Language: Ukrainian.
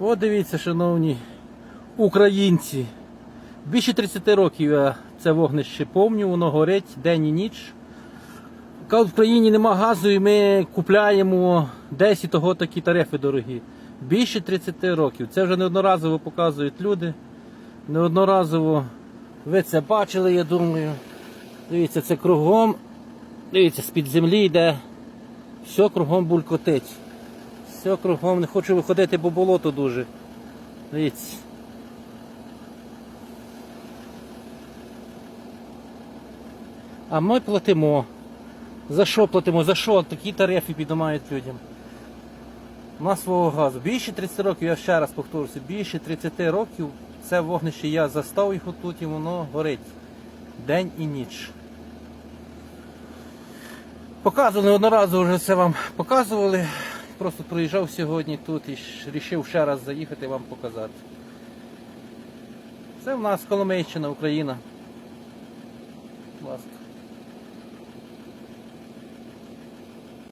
От дивіться, шановні українці. Більше 30 років я це вогнище помню, воно горить день і ніч. Кажуть, в країні нема газу і ми купляємо десь і того такі тарифи дорогі. Більше 30 років. Це вже неодноразово показують люди. Неодноразово ви це бачили, я думаю. Дивіться, це кругом. Дивіться, з-під землі йде. Все кругом булькотить. Все кругом, не хочу виходити, бо болото дуже. Дивіться. А ми платимо. За що платимо? За що такі тарифи піднімають людям? На свого газу. Більше 30 років, я ще раз повторюся, більше 30 років це вогнище я застав їх отут і воно горить. День і ніч. Показували одноразово вже це вам показували. Просто проїжджав сьогодні тут і вирішив ще раз заїхати вам показати. Це в нас Коломийщина, Україна. Будь ласка.